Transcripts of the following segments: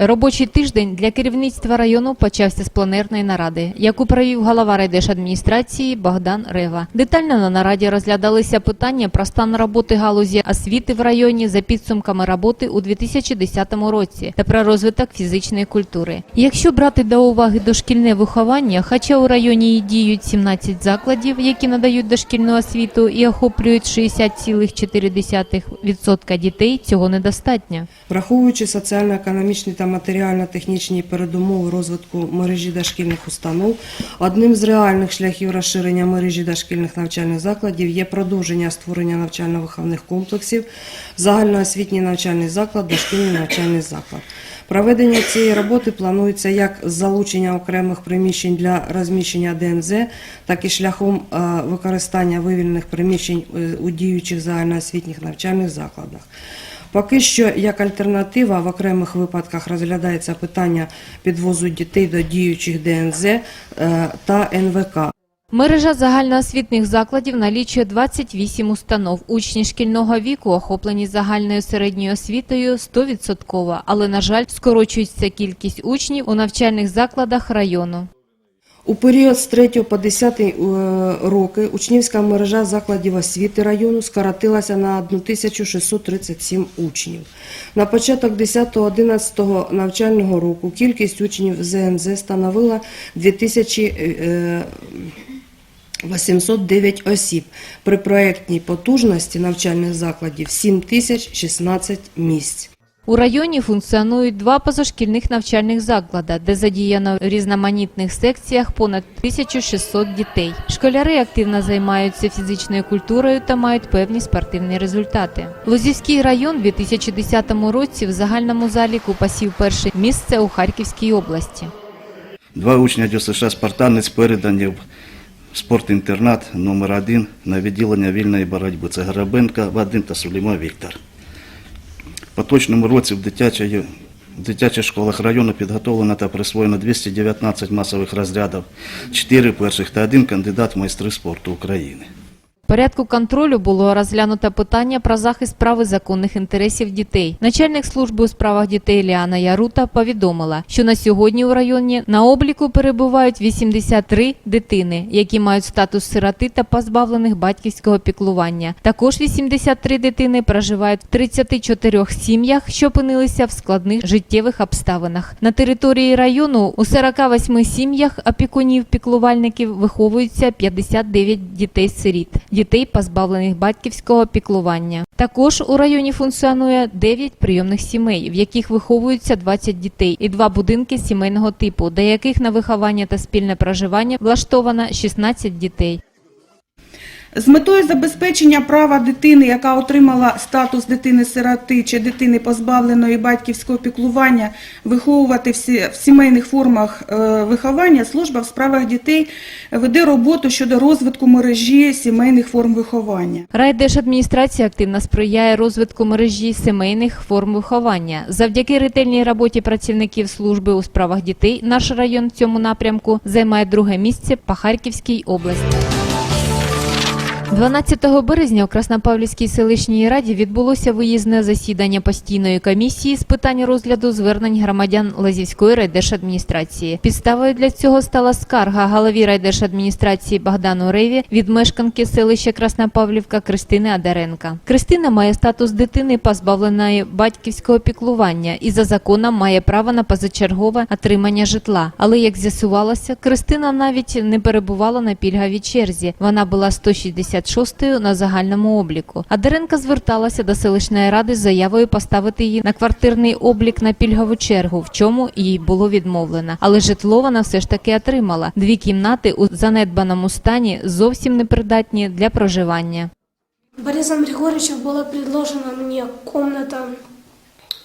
Робочий тиждень для керівництва району почався з планерної наради, яку провів голова райдержадміністрації Богдан Рева. Детально на нараді розглядалися питання про стан роботи галузі освіти в районі за підсумками роботи у 2010 році та про розвиток фізичної культури. Якщо брати до уваги дошкільне виховання, хоча у районі і діють 17 закладів, які надають дошкільну освіту і охоплюють 60,4% дітей, цього недостатньо. Враховуючи соціально-економічні та матеріально-технічні передумови розвитку мережі дошкільних установ, одним з реальних шляхів розширення мережі дошкільних навчальних закладів є продовження створення навчально-виховних комплексів, загальноосвітній навчальний заклад, дошкільний навчальний заклад. Проведення цієї роботи планується як з залучення окремих приміщень для розміщення ДНЗ, так і шляхом е, використання вивільних приміщень е, у діючих загальноосвітніх навчальних закладах. Поки що як альтернатива в окремих випадках розглядається питання підвозу дітей до діючих ДНЗ е, та НВК. Мережа загальноосвітніх закладів налічує 28 установ. Учні шкільного віку охоплені загальною середньою освітою 100%, але, на жаль, скорочується кількість учнів у навчальних закладах району. У період з 3 по 10 е, роки учнівська мережа закладів освіти району скоротилася на 1637 учнів. На початок 10-11 навчального року кількість учнів ЗНЗ становила 2809 осіб. При проєктній потужності навчальних закладів 7016 місць. У районі функціонують два позашкільних навчальних заклади, де задіяно в різноманітних секціях понад 1600 дітей. Школяри активно займаються фізичною культурою та мають певні спортивні результати. Лозівський район у 2010 році в загальному заліку посів перше місце у Харківській області. Два учня ДЮСШ «Спартанець» передані в спортінтернат номер 1 на відділення вільної боротьби. Це Гарабенка Вадим та Суліма Віктор. Поточному році в дитячій, в дитячих школах району підготовлено та присвоєно 219 масових розрядів, 4 перших та 1 кандидат в майстри спорту України. Порядку контролю було розглянуто питання про захист прав і законних інтересів дітей. Начальник служби у справах дітей Ліана Ярута повідомила, що на сьогодні у районі на обліку перебувають 83 дитини, які мають статус сироти та позбавлених батьківського піклування. Також 83 дитини проживають в 34 сім'ях, що опинилися в складних життєвих обставинах. На території району у 48 сім'ях опікунів піклувальників виховуються 59 дітей-сиріт, дітей, позбавлених батьківського піклування. Також у районі функціонує 9 прийомних сімей, в яких виховуються 20 дітей, і два будинки сімейного типу, до яких на виховання та спільне проживання влаштовано 16 дітей. З метою забезпечення права дитини, яка отримала статус дитини-сироти чи дитини позбавленої батьківського піклування, виховувати в сімейних формах е, виховання, служба в справах дітей веде роботу щодо розвитку мережі сімейних форм виховання. Райдержадміністрація активно сприяє розвитку мережі сімейних форм виховання. Завдяки ретельній роботі працівників служби у справах дітей наш район в цьому напрямку займає друге місце по Харківській області. 12 березня у Краснопавлівській селищній раді відбулося виїзне засідання постійної комісії з питань розгляду звернень громадян Лазівської райдержадміністрації. Підставою для цього стала скарга голові райдержадміністрації Богдану Реві від мешканки селища Краснопавлівка Кристини Адаренка. Кристина має статус дитини, позбавленої батьківського піклування, і за законом має право на позачергове отримання житла. Але як з'ясувалося, Кристина навіть не перебувала на пільговій черзі. Вона була 166-ю на загальному обліку. Адаренка зверталася до селищної ради з заявою поставити її на квартирний облік на пільгову чергу, в чому їй було відмовлено. Але житло вона все ж таки отримала. Дві кімнати у занедбаному стані зовсім непридатні для проживання. Борисом Григорьевичем была предложена мне комната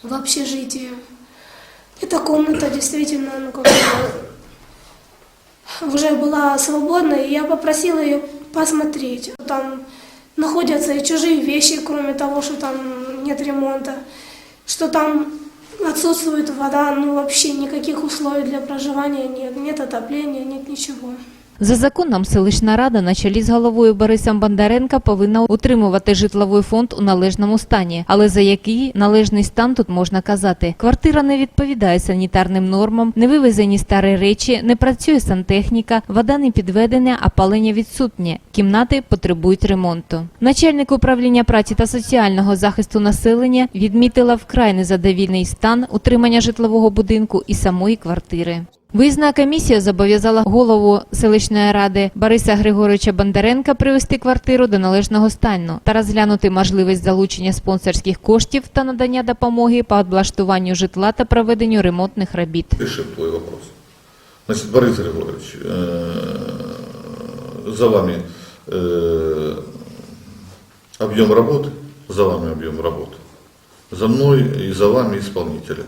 в общежитии. Эта комната действительно ну, как бы, уже была свободна, и я попросила ее посмотреть. Там находятся и чужие вещи, кроме того, что там нет ремонта, что там отсутствует вода, ну вообще никаких условий для проживания нет, нет отопления, нет ничего. За законом, селищна рада на чолі з головою Борисом Бондаренка повинна утримувати житловий фонд у належному стані. Але за який належний стан тут можна казати? Квартира не відповідає санітарним нормам, не вивезені старі речі, не працює сантехніка, вода не підведена, а палення відсутнє. Кімнати потребують ремонту. Начальник управління праці та соціального захисту населення відмітила вкрай незадовільний стан утримання житлового будинку і самої квартири. Виїзна комісія зобов'язала голову селищної ради Бориса Григоровича Бондаренка привести квартиру до належного стану та розглянути можливість залучення спонсорських коштів та надання допомоги по облаштуванню житла та проведенню ремонтних робіт. Решим твой вопрос. Значит, Борис Григорьевич, э, за вами э, объем работы, за вами объем работы, за мной и за вами исполнители.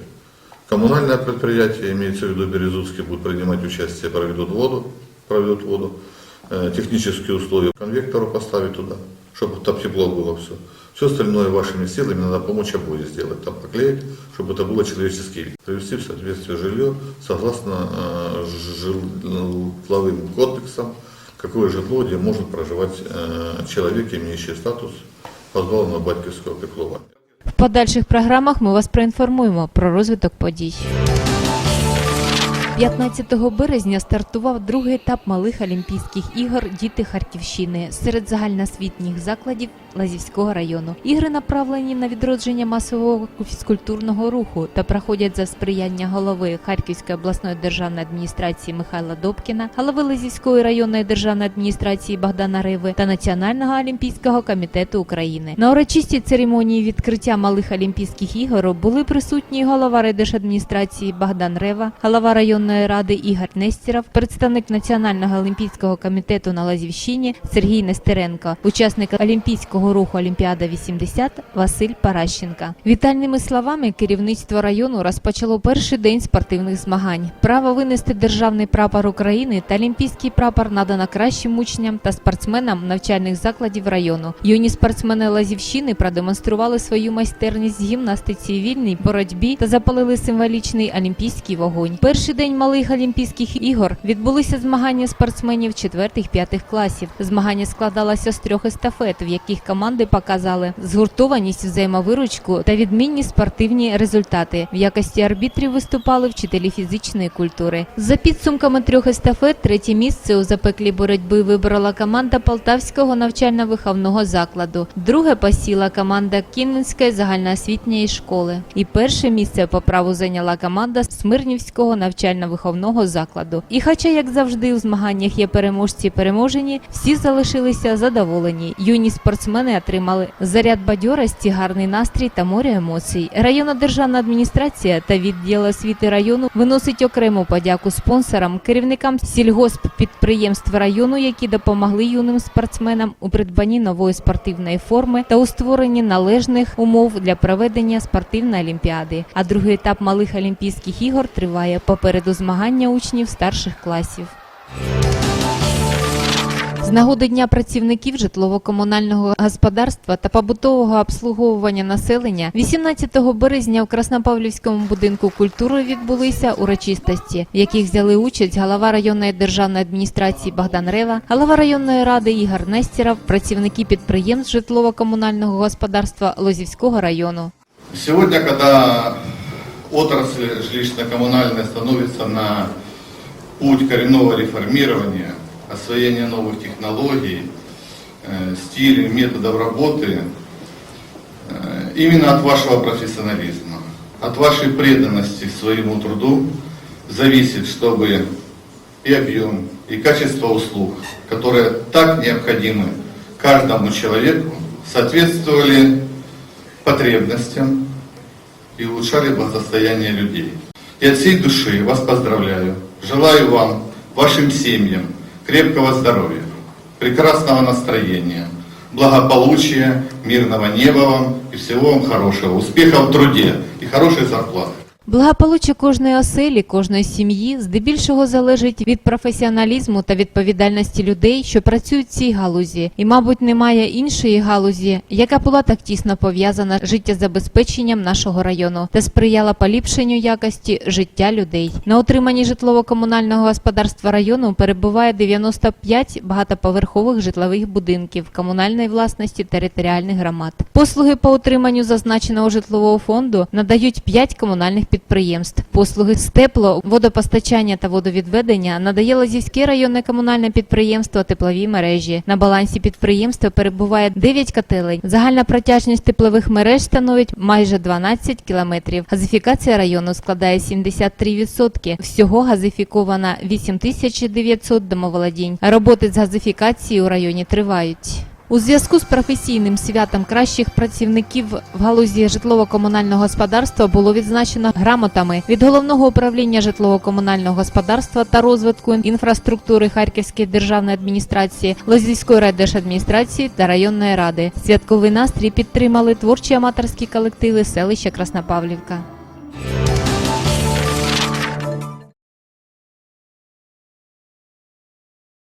Коммунальное предприятие, имеется в виду Березутский, будет принимать участие, проведут воду, проведут воду, Э, технические условия конвектору поставить туда, чтобы там тепло было все. Все остальное вашими силами надо помочь обои сделать, там поклеить, чтобы это было человеческий вид. Привести в соответствие жилье согласно э, жилищным кодексам, какое житло, где может проживать э, человек, имеющий статус позбавленного батьківського піклування. Подальших програмах ми вас проінформуємо про розвиток подій. 15 березня стартував другий етап малих Олімпійських ігор Діти Харківщини серед загальноосвітніх закладів Лазівського району. Ігри направлені на відродження масового фізкультурного руху та проходять за сприяння голови Харківської обласної державної адміністрації Михайла Добкіна, голови Лазівської районної державної адміністрації Богдана Риви та Національного олімпійського комітету України. На урочистій церемонії відкриття малих Олімпійських ігор були присутні голова райдержадміністрації Богдан Рева, голова районної ради Ігор Нестіров, представник Національного олімпійського комітету на Лазівщині Сергій Нестеренко, учасник олімпійського руху Олімпіада 80 Василь Паращенка. Вітальними словами керівництво району розпочало перший день спортивних змагань. Право винести державний прапор України та олімпійський прапор надано кращим учням та спортсменам навчальних закладів району. Юні спортсмени Лазівщини продемонстрували свою майстерність з гімнастиці вільній боротьбі та запалили символічний олімпійський вогонь. Перший день малих Олімпійських ігор відбулися змагання спортсменів 4-5 класів. Змагання складалося з трьох естафет, в яких команди показали згуртованість, взаємовиручку та відмінні спортивні результати. В якості арбітрів виступали вчителі фізичної культури. За підсумками трьох естафет, третє місце у запеклій боротьби виборола команда Полтавського навчально-виховного закладу. Друге посіла команда Кінницької загальноосвітньої школи. І перше місце по праву зайняла команда Смирнівського навчально-виховного закладу. І хоча, як завжди, у змаганнях є переможці переможені, всі залишилися задоволені. Юні спортсмени отримали заряд бадьорості, гарний настрій та море емоцій. Районна державна адміністрація та відділ освіти району виносить окрему подяку спонсорам, керівникам сільгосппідприємств району, які допомогли юним спортсменам у придбанні нової спортивної форми та у створенні належних умов для проведення спортивної олімпіади. А другий етап малих олімпійських ігор триває попереду змагання учнів старших класів. З нагоди Дня працівників житлово-комунального господарства та побутового обслуговування населення 18 березня у Краснопавлівському будинку культури відбулися урочистості, в яких взяли участь голова районної державної адміністрації Богдан Рева, голова районної ради Ігор Нестіров, працівники підприємств житлово-комунального господарства Лозівського району. Сегодня, когда отрасль жилищно-коммунальная становится на путь коренного реформирования, освоения новых технологий, э, стилей, методов работы, э, именно от вашего профессионализма, от вашей преданности своему труду зависит, чтобы и объем, и качество услуг, которые так необходимы каждому человеку, соответствовали потребностям и улучшали благосостояние людей. И от всей души вас поздравляю. Желаю вам, вашим семьям, крепкого здоровья, прекрасного настроения, благополучия, мирного неба вам и всего вам хорошего, успеха в труде и хорошей зарплаты. Благополуччя кожної оселі, кожної сім'ї здебільшого залежить від професіоналізму та відповідальності людей, що працюють в цій галузі, і, мабуть, немає іншої галузі, яка була так тісно пов'язана з життєзабезпеченням нашого району та сприяла поліпшенню якості життя людей. На утриманні житлово-комунального господарства району перебуває 95 багатоповерхових житлових будинків комунальної власності територіальних громад. Послуги по утриманню зазначеного житлового фонду надають 5 комунальних підприємств. Послуги з тепло, водопостачання та водовідведення надає Лазівське районне комунальне підприємство теплові мережі. На балансі підприємства перебуває 9 котелень. Загальна протяжність теплових мереж становить майже 12 кілометрів. Газифікація району складає 73%. Всього газифіковано 8900 домоволодінь. Роботи з газифікації у районі тривають. У зв'язку з професійним святом кращих працівників в галузі житлово-комунального господарства було відзначено грамотами від головного управління житлово-комунального господарства та розвитку інфраструктури Харківської державної адміністрації, Лозівської райдержадміністрації та районної ради. Святковий настрій підтримали творчі аматорські колективи селища Краснопавлівка.